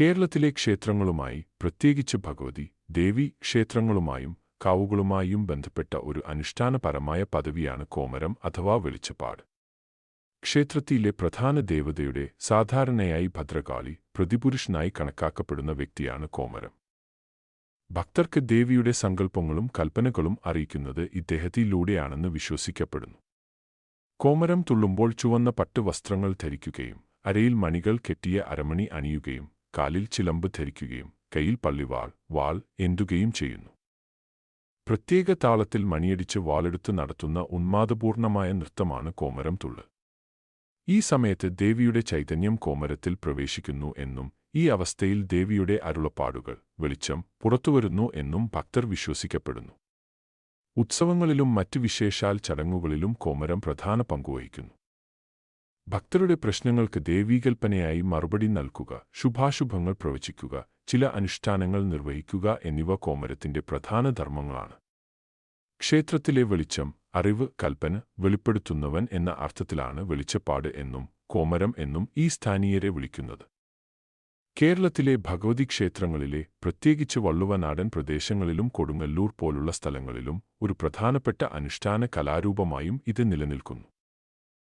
കേരളത്തിലെ ക്ഷേത്രങ്ങളുമായി പ്രത്യേകിച്ച് ഭഗവതി ദേവി ക്ഷേത്രങ്ങളുമായും കാവുകളുമായും ബന്ധപ്പെട്ട ഒരു അനുഷ്ഠാനപരമായ പദവിയാണ് കോമരം അഥവാ വെളിച്ചപ്പാട്. ക്ഷേത്രത്തിലെ പ്രധാന ദേവതയുടെ സാധാരണയായി ഭദ്രകാളി പ്രതിപുരുഷനായി കണക്കാക്കപ്പെടുന്ന വ്യക്തിയാണ് കോമരം. ഭക്തർക്ക് ദേവിയുടെ സങ്കല്പങ്ങളും കൽപ്പനകളും അറിയിക്കുന്നത് ഇദ്ദേഹത്തിലൂടെയാണെന്ന് വിശ്വസിക്കപ്പെടുന്നു. കോമരം തുള്ളുമ്പോൾ ചുവന്ന പട്ടുവസ്ത്രങ്ങൾ ധരിക്കുകയും അരയിൽ മണികൾ കെട്ടിയ അരമണി അണിയുകയും കാലിൽ ചിലമ്പ് ധരിക്കുകയും കയ്യിൽ പള്ളിവാൾ വാൾ എന്തുകയും ചെയ്യുന്നു. പ്രത്യേക താളത്തിൽ മണിയടിച്ച് വാളെടുത്ത് നടത്തുന്ന ഉന്മാദപൂർണമായ നൃത്തമാണ് കോമരം തുള്ള്. ഈ സമയത്ത് ദേവിയുടെ ചൈതന്യം കോമരത്തിൽ പ്രവേശിക്കുന്നു എന്നും ഈ അവസ്ഥയിൽ ദേവിയുടെ അരുളപ്പാടുകൾ വെളിച്ചം പുറത്തുവരുന്നു എന്നും ഭക്തർ വിശ്വസിക്കപ്പെടുന്നു. ഉത്സവങ്ങളിലും മറ്റ് വിശേഷാൽ ചടങ്ങുകളിലും കോമരം പ്രധാന പങ്കുവഹിക്കുന്നു ഭക്തരുടെ പ്രശ്നങ്ങൾക്ക് ദേവീകൽപ്പനയായി മറുപടി നൽകുക ശുഭാശുഭങ്ങൾ പ്രവചിക്കുക ചില അനുഷ്ഠാനങ്ങൾ നിർവഹിക്കുക എന്നിവ കോമരത്തിന്റെ പ്രധാന ധർമ്മങ്ങളാണ്. ക്ഷേത്രത്തിലെ വെളിച്ചം അറിവ് കൽപ്പന വെളിപ്പെടുത്തുന്നവൻ എന്ന അർത്ഥത്തിലാണ് വെളിച്ചപ്പാട് എന്നും കോമരം എന്നും ഈ സ്ഥാനീയരെ വിളിക്കുന്നത്. കേരളത്തിലെ ഭഗവതി ക്ഷേത്രങ്ങളിലെ പ്രത്യേകിച്ച് വള്ളുവനാടൻ പ്രദേശങ്ങളിലും കൊടുങ്ങല്ലൂർ പോലുള്ള സ്ഥലങ്ങളിലും ഒരു പ്രധാനപ്പെട്ട അനുഷ്ഠാന കലാരൂപമായും ഇത് നിലനിൽക്കുന്നു.